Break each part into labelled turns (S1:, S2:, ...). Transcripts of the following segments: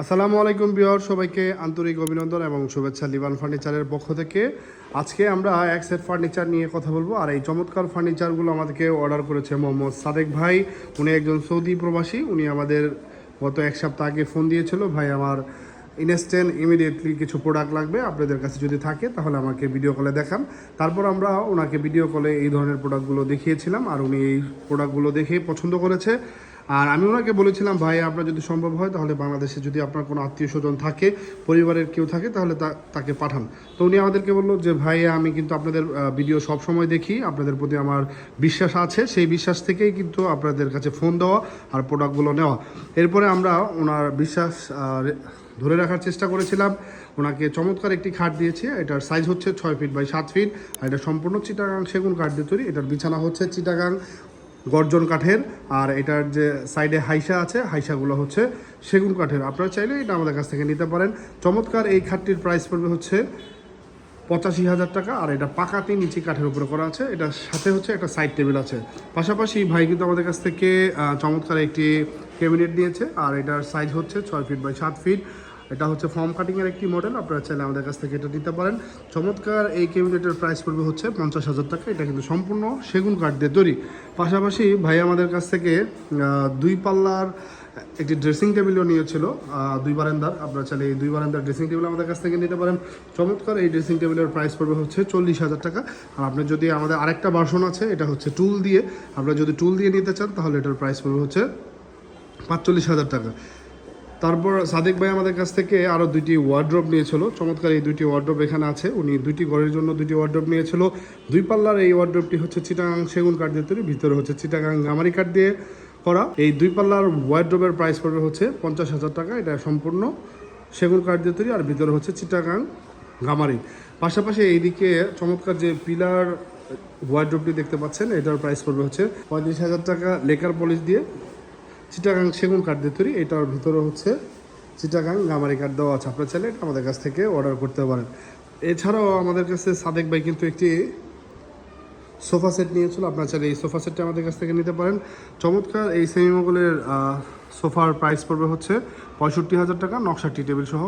S1: আসসালামু আলাইকুম বিয়র সবাইকে আন্তরিক অভিনন্দন এবং শুভেচ্ছা লিবান ফার্নিচারের পক্ষ থেকে। আজকে আমরা এক সেট ফার্নিচার নিয়ে কথা বলব, আর এই চমৎকার ফার্নিচারগুলো আমাদেরকে অর্ডার করেছে মোহাম্মদ সাদেক ভাই। উনি একজন সৌদি প্রবাসী, উনি আমাদের গত এক সপ্তাহ আগে ফোন দিয়েছিল, ভাই, আমার ইনস্ট্যান্ট ইমিডিয়েটলি কিছু প্রোডাক্ট লাগবে, আপনাদের কাছে যদি থাকে তাহলে আমাকে ভিডিও কলে দেখান। তারপর আমরা ওনাকে ভিডিও কলে এই ধরনের প্রোডাক্টগুলো দেখিয়েছিলাম, আর উনি এই প্রোডাক্টগুলো দেখে পছন্দ করেছে। আর আমি ওনাকে বলেছিলাম, ভাই, আপনার যদি সম্ভব হয়, তাহলে বাংলাদেশে যদি আপনার কোনো আত্মীয় স্বজন থাকে, পরিবারের কেউ থাকে, তাহলে তাকে পাঠান। তো উনি আমাদেরকে বলল যে, ভাই, আমি কিন্তু আপনাদের ভিডিও সব সময় দেখি, আপনাদের প্রতি আমার বিশ্বাস আছে, সেই বিশ্বাস থেকেই কিন্তু আপনাদের কাছে ফোন দেওয়া আর প্রোডাক্টগুলো নেওয়া। এরপরে আমরা ওনার বিশ্বাস ধরে রাখার চেষ্টা করেছিলাম। ওনাকে চমৎকার একটি খাট দিয়েছে, এটার সাইজ হচ্ছে ছয় ফিট বাই সাত ফিট আর এটা সম্পূর্ণ চিটাগাং সেগুন কাঠ দিয়ে তৈরি, এটার বিছানা হচ্ছে চিটাগাং। গর্জন কাঠের, আর এটার যে সাইডে হাইসা আছে, হাইসাগুলো হচ্ছে সেগুন কাঠের। আপনারা চাইলে এটা আমাদের কাছ থেকে নিতে পারেন। চমৎকার এই খাটটির প্রাইস পড়বে হচ্ছে পঁচাশি হাজার টাকা, আর এটা পাকাতে নিচে কাঠের উপরে করা আছে। এটার সাথে হচ্ছে একটা সাইড টেবিল আছে। পাশাপাশি ভাই কিন্তু আমাদের কাছ থেকে চমৎকার একটি ক্যাবিনেট দিয়েছে, আর এটার সাইজ হচ্ছে ছয় ফিট বাই সাত ফিট এটা হচ্ছে ফর্ম কাটিংয়ের একটি মডেল আপনারা চাইলে আমাদের কাছ থেকে এটা নিতে পারেন। চমৎকার এই ক্যাবিনেটের প্রাইস পড়বে হচ্ছে পঞ্চাশ হাজার টাকা, এটা কিন্তু সম্পূর্ণ সেগুন কাঠ দিয়ে তৈরি। পাশাপাশি ভাই আমাদের কাছ থেকে দুই পাল্লার একটি ড্রেসিং টেবিলও নিয়েছিল দুই বারান্দার, আপনারা চাইলে এই দুই বারান্দার ড্রেসিং টেবিল আমাদের কাছ থেকে নিতে পারেন। চমৎকার এই ড্রেসিং টেবিলের প্রাইস পড়বে হচ্ছে চল্লিশ হাজার টাকা। আর আপনার যদি আমাদের আরেকটা ভার্সন আছে, এটা হচ্ছে টুল দিয়ে, আপনারা যদি টুল দিয়ে নিতে চান, তাহলে এটার প্রাইস পড়বে হচ্ছে পাঁচচল্লিশ হাজার টাকা। তারপর সাদেক ভাই আমাদের কাছ থেকে আরও দুইটি ওয়ার্ড্রপ নিয়েছিল। চমৎকার এই দুইটি ওয়ার্ড্রপ এখানে আছে। উনি দুইটি ঘরের জন্য দুইটি ওয়ার্ড্রপ নিয়েছিল। দুই পাল্লার এই ওয়ার্ড্রপটি হচ্ছে চিটাগাং সেগুন কাঠ দিয়ে তৈরি, ভিতরে হচ্ছে চিটাগাং গামারি কাঠ দিয়ে করা। এই দুই পাল্লার ওয়ার্ড্রপের প্রাইস পড়বে হচ্ছে পঞ্চাশ হাজার টাকা। এটা সম্পূর্ণ সেগুন কাঠ দিয়ে তৈরি আর ভিতরে হচ্ছে চিটাগাং গামারি। পাশাপাশি এইদিকে চমৎকার যে পিলার ওয়ার্ড্রপটি দেখতে পাচ্ছেন, এটার প্রাইস পড়বে হচ্ছে পঁয়ত্রিশ হাজার টাকা। লেকার পলিশ দিয়ে চিটাগাং সেগুন কাঠ দিয়ে তৈরি। এটার ভিতরে হচ্ছে চিটাগাং গামারি কাঠ দেওয়া আছে। আপনার চাইলে এটা আমাদের কাছ থেকে অর্ডার করতে পারেন। এছাড়াও আমাদের কাছে সাদেক ভাই কিন্তু একটি সোফা সেট নিয়েছিল। আপনার চাইলে এই সোফা সেটটা আমাদের কাছ থেকে নিতে পারেন। চমৎকার এই সেমি মোগলের সোফার প্রাইস পড়বে হচ্ছে পঁয়ষট্টি হাজার টাকা নকশা টি টেবিল সহ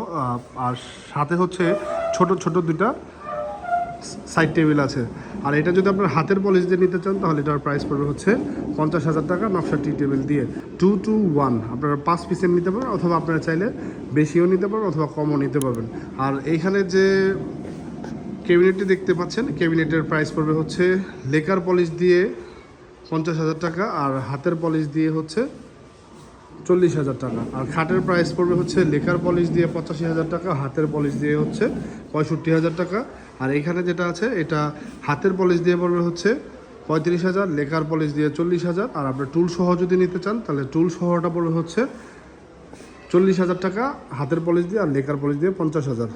S1: আর সাথে হচ্ছে ছোট ছোট দুইটা সাইড টেবিল আছে। আর এটা যদি আপনার হাতের পলিশ দিয়ে নিতে চান, তাহলে এটার প্রাইস পড়বে হচ্ছে পঞ্চাশ হাজার টাকা নকশা টি টেবিল দিয়ে। টু টু ওয়ান আপনারা পাঁচ পিসের নিতে পারবেন, অথবা আপনারা চাইলে বেশিও নিতে পারবেন, অথবা কমও নিতে পারবেন। আর এইখানে যে ক্যাবিনেটটি দেখতে পাচ্ছেন ক্যাবিনেটের প্রাইস পড়বে হচ্ছে লেকার পলিশ দিয়ে পঞ্চাশ হাজার টাকা, আর হাতের পলিশ দিয়ে হচ্ছে চল্লিশ হাজার টাকা। আর খাটের প্রাইস পড়বে হচ্ছে লেকার পলিশ দিয়ে পঁচাশি হাজার টাকা, হাতের পলিশ দিয়ে হচ্ছে পঁয়ষট্টি হাজার টাকা। আর এখানে যেটা আছে, এটা হাতের পলিশ দিয়ে পড়বে হচ্ছে পঁয়ত্রিশ হাজার লেকার পলিশ দিয়ে চল্লিশ হাজার। আর আপনার টুল সহ যদি নিতে চান, তাহলে টুল সহটা পড়বে হচ্ছে চল্লিশ হাজার টাকা, হাতের পলিশ দিয়ে আর লেকার পলিশ দিয়ে পঞ্চাশ হাজার।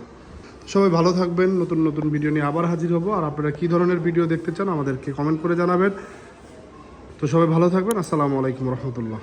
S1: সবাই ভালো থাকবেন, নতুন নতুন ভিডিও নিয়ে আবার হাজির হব। আর আপনারা কী ধরনের ভিডিও দেখতে চান, আমাদেরকে কমেন্ট করে জানাবেন। তো সবাই ভালো থাকবেন, আসসালামু আলাইকুম রহমতুল্লাহ।